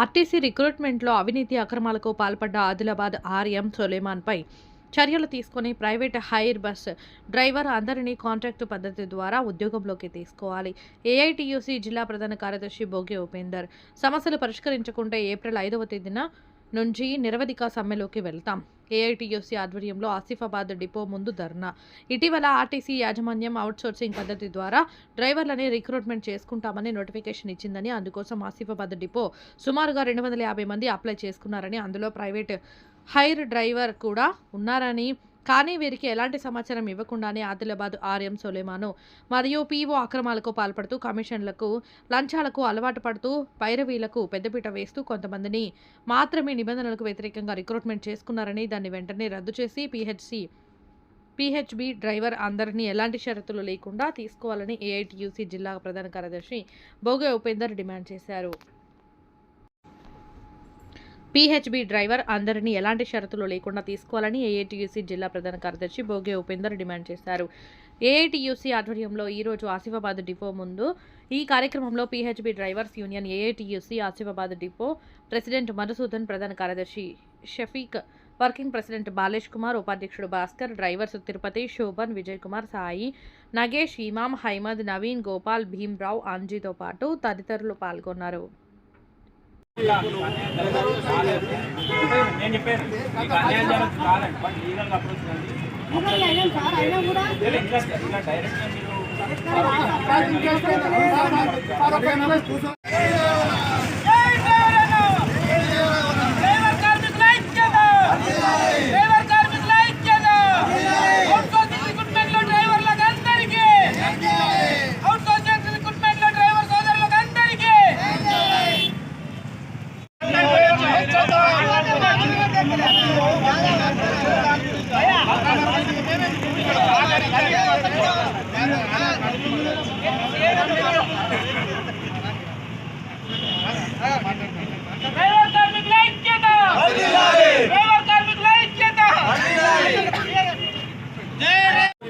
RTC రిక్రూట్మెంట్లో అవినీతి అక్రమాలకు పాల్పడ్డ ఆదిలాబాద్ ఆర్ఎం సొలేమాన్పై చర్యలు తీసుకుని ప్రైవేట్ హైర్ బస్ డ్రైవర్ అందరినీ కాంట్రాక్టు పద్ధతి ద్వారా ఉద్యోగంలోకి తీసుకోవాలి. ఏఐటియుసి జిల్లా ప్రధాన కార్యదర్శి భోగి ఉపేందర్. సమస్యలు పరిష్కరించకుంటే ఏప్రిల్ ఐదవ తేదీన నుంచి నిరవధిక సమ్మెలోకి వెళ్తాం. ఏఐటీయూసీ ఆధ్వర్యంలో ఆసిఫాబాద్ డిపో ముందు ధర్నా. ఇటీవల ఆర్టీసీ యాజమాన్యం అవుట్సోర్సింగ్ పద్ధతి ద్వారా డ్రైవర్లని రిక్రూట్మెంట్ చేసుకుంటామని నోటిఫికేషన్ ఇచ్చిందని అందుకోసం ఆసిఫాబాద్ డిపో సుమారుగా రెండు వందల యాభై మంది అప్లై చేసుకున్నారని అందులో ప్రైవేట్ హైర్ డ్రైవర్ కూడా ఉన్నారని కానీ వీరికి ఎలాంటి సమాచారం ఇవ్వకుండానే ఆదిలాబాద్ ఆర్ఎం సొలేమాను మరియు పీఓ అక్రమాలకు పాల్పడుతూ కమిషన్లకు లంచాలకు అలవాటు పడుతూ పైరవీలకు పెద్దపీట వేస్తూ కొంతమందిని మాత్రమే నిబంధనలకు వ్యతిరేకంగా రిక్రూట్మెంట్ చేసుకున్నారని దాన్ని వెంటనే రద్దు చేసి పీహెచ్సి పిహెచ్బి డ్రైవర్ అందరినీ ఎలాంటి షరతులు లేకుండా తీసుకోవాలని ఏఐటియుసి జిల్లా ప్రధాన కార్యదర్శి బోగే ఉపేందర్ డిమాండ్ చేశారు. పీహెచ్బీ డ్రైవర్ అందరినీ ఎలాంటి షరతులు లేకుండా తీసుకోవాలని ఏఐటీయూసీ జిల్లా ప్రధాన కార్యదర్శి భోగే ఉపేందర్ డిమాండ్ చేశారు. ఏఐటీయూసీ ఆధ్వర్యంలో ఈరోజు ఆసిఫాబాద్ డిపో ముందు ఈ కార్యక్రమంలో PHB drivers union AITUC Asifabad depot president Madhusudan ప్రధాన కార్యదర్శి షఫీక్ వర్కింగ్ ప్రెసిడెంట్ బాలేష్ కుమార్ ఉపాధ్యక్షుడు భాస్కర్ డ్రైవర్స్ తిరుపతి శోభన్ విజయ్ కుమార్ సాయి నగేష్ ఇమాం హైమద్ నవీన్ గోపాల్ భీమ్రావ్ అంజీతో పాటు తదితరులు పాల్గొన్నారు. నేను చెప్పాను. మీకు అన్యాయం జరగదు కాదండి బట్ అప్రోచ్ కూడా డైరెక్ట్ మీరు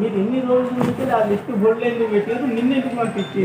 మీరు ఎన్ని రోజుల నుంచి ఆ లిస్ట్ బోర్డులో ఎందుకు పెట్టారు? నిన్న ఎందుకు పంపించి